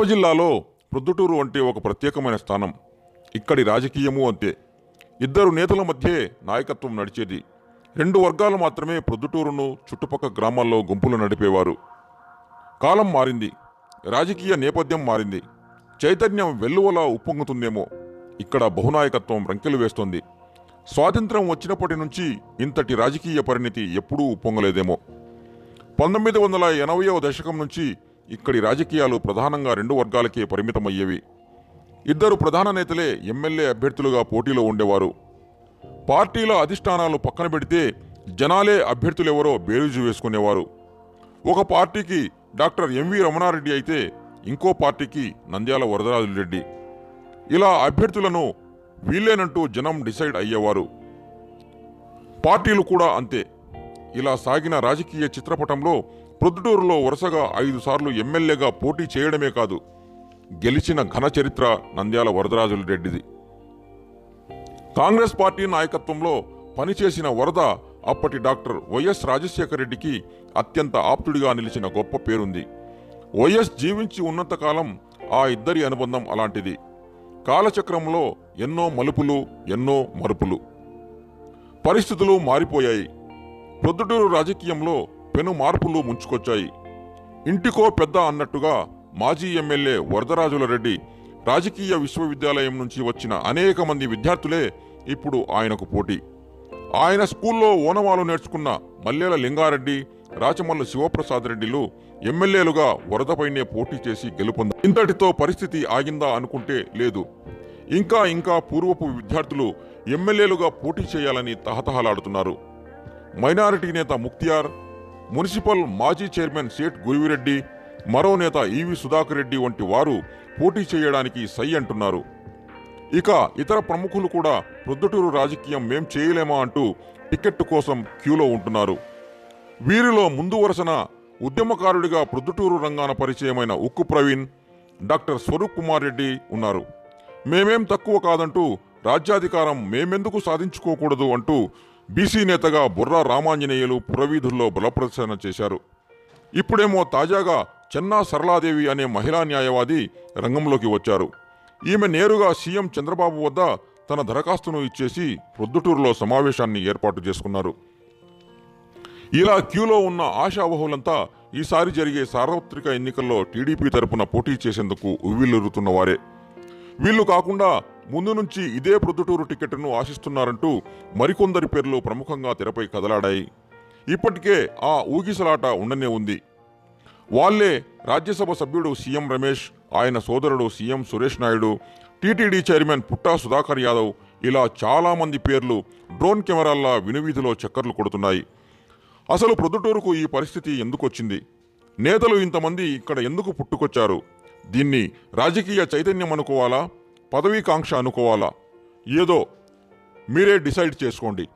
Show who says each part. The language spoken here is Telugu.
Speaker 1: కడప జిల్లాలో ప్రొద్దుటూరు అంటే ఒక ప్రత్యేకమైన స్థానం. ఇక్కడి రాజకీయము అంతే. ఇద్దరు నేతల మధ్యే నాయకత్వం నడిచేది. రెండు వర్గాలు మాత్రమే ప్రొద్దుటూరును చుట్టుపక్క గ్రామాల్లో గుంపులు నడిపేవారు. కాలం మారింది. రాజకీయ నేపథ్యం మారింది. చైతన్యం వెల్లువలా ఉప్పొంగుతుందేమో. ఇక్కడ బహునాయకత్వం రంకెలు వేస్తోంది. స్వాతంత్రం వచ్చినప్పటి నుంచి ఇంతటి రాజకీయ పరిణితి ఎప్పుడూ ఉప్పొంగలేదేమో. పంతొమ్మిది వందల ఎనభైవ దశకం నుంచి ఇక్కడి రాజకీయాలు ప్రధానంగా రెండు వర్గాలకే పరిమితమయ్యేవి. ఇద్దరు ప్రధాన నేతలే ఎమ్మెల్యే అభ్యర్థులుగా పోటీలో ఉండేవారు. పార్టీల అధిష్టానాలు పక్కన పెడితే జనాలే అభ్యర్థులెవరో బేరీజు వేసుకునేవారు. ఒక పార్టీకి డాక్టర్ ఎంవి రమణారెడ్డి అయితే ఇంకో పార్టీకి నంద్యాల వరదరాజు రెడ్డి ఇలా అభ్యర్థులను వీళ్ళేనంటూ జనం డిసైడ్ అయ్యేవారు. పార్టీలు కూడా అంతే. ఇలా సాగిన రాజకీయ చిత్రపటంలో ప్రొద్దుటూరులో వరుసగా ఐదు సార్లు ఎమ్మెల్యేగా పోటీ చేయడమే కాదు గెలిచిన ఘన చరిత్ర నంద్యాల వరదరాజుల రెడ్డిది. కాంగ్రెస్ పార్టీ నాయకత్వంలో పనిచేసిన వరద అప్పటి డాక్టర్ వైఎస్ రాజశేఖర రెడ్డికి అత్యంత ఆప్తుడిగా నిలిచిన గొప్ప పేరుంది. వైఎస్ జీవించి ఉన్నంతకాలం ఆ ఇద్దరి అనుబంధం అలాంటిది. కాలచక్రంలో ఎన్నో మలుపులు ఎన్నో మరుపులు. పరిస్థితులు మారిపోయాయి. ప్రొద్దుటూరు రాజకీయంలో పెను మార్పులు ముంచుకొచ్చాయి. ఇంటికో పెద్ద అన్నట్టుగా మాజీ ఎమ్మెల్యే వరదరాజుల రెడ్డి రాజకీయ విశ్వవిద్యాలయం నుంచి వచ్చిన అనేక మంది విద్యార్థులే ఇప్పుడు ఆయనకు పోటీ. ఆయన స్కూల్లో ఓనమాలు నేర్చుకున్న మల్లెల లింగారెడ్డి రాచమల్ల శివప్రసాద్ రెడ్డిలు ఎమ్మెల్యేలుగా వరదపైనే పోటీ చేసి గెలుపొంది ఇంతటితో పరిస్థితి ఆగిందా అనుకుంటే లేదు. ఇంకా ఇంకా పూర్వపు విద్యార్థులు ఎమ్మెల్యేలుగా పోటీ చేయాలని తహతహలాడుతున్నారు. మైనారిటీ నేత ముక్తియార్ మున్సిపల్ మాజీ చైర్మన్ సేట్ గురివిరెడ్డి మరో నేత ఈవి సుధాకర్ రెడ్డి వంటి వారు పోటీ చేయడానికి సై అంటున్నారు. ఇక ఇతర ప్రముఖులు కూడా ప్రొద్దుటూరు రాజకీయం మేం చేయలేమా అంటూ టికెట్ కోసం క్యూలో ఉంటున్నారు. వీరిలో ముందు వరుసన ఉద్యమకారుడిగా ప్రొద్దుటూరు రంగాన పరిచయమైన ఉక్కు ప్రవీణ్ డాక్టర్ స్వరూప్ కుమార్ రెడ్డి ఉన్నారు. మేమేం తక్కువ కాదంటూ రాజ్యాధికారం మేమెందుకు సాధించుకోకూడదు అంటూ బీసీ నేతగా బుర్రా రామాంజనేయులు పురవీధుల్లో బలప్రదర్శన చేశారు. ఇప్పుడేమో తాజాగా చెన్నా సరళాదేవి అనే మహిళా న్యాయవాది రంగంలోకి వచ్చారు. ఈమె నేరుగా సీఎం చంద్రబాబు వద్ద తన దరఖాస్తును ఇచ్చేసి ప్రొద్దుటూరులో సమావేశాన్ని ఏర్పాటు చేసుకున్నారు. ఇలా క్యూలో ఉన్న ఆశావహులంతా ఈసారి జరిగే సార్వత్రిక ఎన్నికల్లో టీడీపీ తరపున పోటీ చేసేందుకు ఉవ్విల్లురుతున్న వారే. వీళ్ళు కాకుండా ముందు నుంచి ఇదే ప్రొద్దుటూరు టికెట్ను ఆశిస్తున్నారంటూ మరికొందరి పేర్లు ప్రముఖంగా తెరపై కదలాడాయి. ఇప్పటికే ఆ ఊగిసలాట ఉండనే ఉంది. వాళ్ళే రాజ్యసభ సభ్యుడు సీఎం రమేష్ ఆయన సోదరుడు CM Suresh Naidu TTD chairman Putta Sudhakar Yadav ఇలా చాలామంది పేర్లు డ్రోన్ కెమెరాల్లా వినువీధిలో చక్కర్లు కొడుతున్నాయి. అసలు ప్రొద్దుటూరుకు ఈ పరిస్థితి ఎందుకు వచ్చింది నేతలు ఇంతమంది ఇక్కడ ఎందుకు పుట్టుకొచ్చారు? దీన్ని రాజకీయ చైతన్యం అనుకోవాలా? పదవీకాంక్ష అనుకోవాలా? ఏదో మీరే డిసైడ్ చేసుకోండి.